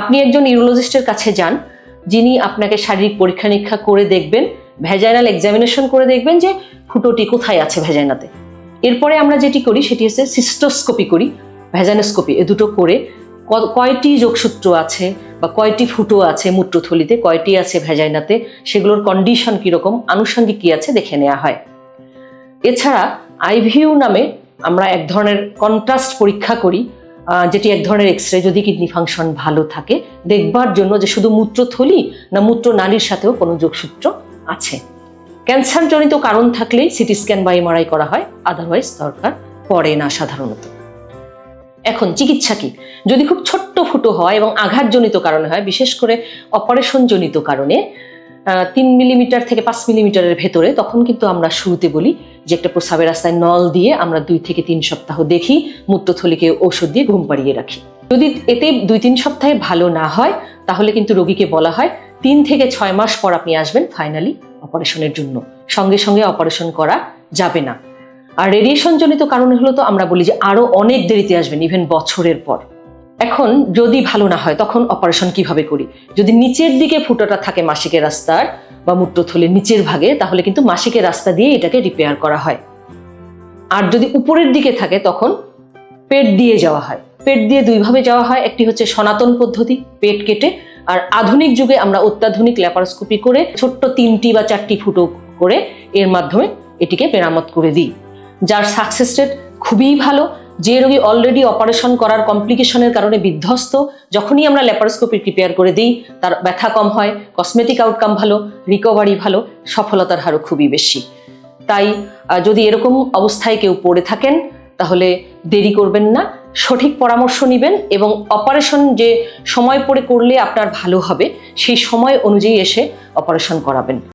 আপনি একজন ইউরোলজিস্টের কাছে যান, যিনি আপনাকে শারীরিক পরীক্ষা নিরীক্ষা করে দেখবেন ভ্যাজাইনাল এক্সামিনেশন করে দেখবেন যে ফুটোটি কোথায় আছে ভ্যাজাইনাতে এরপরে আমরা যেটি করি, সেটি হচ্ছে সিস্টোস্কোপি করি ভ্যাজানোস্কোপি এ দুটো করে। কয়টি যোগসূত্র আছে বা কয়টি ফুটো আছে মূত্রথলিতে, কয়টি আছে ভ্যাজাইনাতে সেগুলোর কন্ডিশন কীরকম, আনুষঙ্গিক কী আছে দেখে নেওয়া হয়। এছাড়া আইভিউ নামে আমরা এক ধরনের কন্ট্রাস্ট পরীক্ষা করি যেটি এক ধরনের এক্স রে যদি কিডনি ফাংশন ভালো থাকে, দেখবার জন্য যে শুধু মূত্রথলি না মূত্র নালীর সাথেও কোনো যোগসূত্র আছে। ক্যান্সারজনিত কারণ থাকলেই সিটি স্ক্যান বা এমআরআই করা হয় আদারওয়াইজ দরকার পড়ে না সাধারণত। এখন চিকিৎসা কি? যদি খুব ছোট্ট ফুটো হয় এবং আঘাতজনিত কারণে হয়, বিশেষ করে অপারেশনজনিত কারণে তিন মিলিমিটার থেকে পাঁচ মিলিমিটারের ভেতরে, তখন কিন্তু আমরা শুরুতে বলি যে একটা প্রস্রাবের রাস্তায় নল দিয়ে আমরা দুই থেকে তিন সপ্তাহ দেখি মূত্রথলিকে ওষুধ দিয়ে ঘুম পাড়িয়ে রাখি। যদি এতে দুই তিন সপ্তাহে ভালো না হয়, তাহলে কিন্তু রোগীকে বলা হয় তিন থেকে ছয় মাস পর আপনি আসবেন ফাইনালি অপারেশনের জন্য। সঙ্গে সঙ্গে অপারেশন করা যাবে না। আর রেডিয়েশন জনিত কারণে হলো তো আমরা বলি যে আরও অনেক দেরিতে আসবেন ইভেন বছরের পর। এখন যদি ভালো না হয়, তখন অপারেশন কীভাবে করি? যদি নিচের দিকে ফুটোটা থাকে মাসিকের রাস্তার বা মূত্রথলির নিচের ভাগে, তাহলে কিন্তু মাসিকের রাস্তা দিয়ে এটাকে রিপেয়ার করা হয়। আর যদি উপরের দিকে থাকে, তখন পেট দিয়ে যাওয়া হয়। পেট দিয়ে দুইভাবে যাওয়া হয়, একটি হচ্ছে সনাতন পদ্ধতি, পেট কেটে, আর আধুনিক যুগে আমরা অত্যাধুনিক ল্যাপারোস্কোপি করে ছোট্ট তিনটি বা চারটি ফুটো করে এর মাধ্যমে এটিকে মেরামত করে দিই। যার সাকসেস রেট খুবই ভালো যে রোগী অলরেডি অপারেশন করার কমপ্লিকেশনের কারণে বিধ্বস্ত, যখনই আমরা ল্যাপারোস্কোপি প্রিপেয়ার করে দিই, তার ব্যথা কম হয় কসমেটিক আউটকাম ভালো রিকভারি ভালো, সফলতার হারও খুবই বেশি। তাই যদি এরকম অবস্থায় কেউ পড়ে থাকেন, তাহলে দেরি করবেন না, সঠিক পরামর্শ নেবেন এবং অপারেশন যে সময় পড়ে করলে আপনার ভালো হবে, সেই সময় অনুযায়ী এসে অপারেশন করাবেন।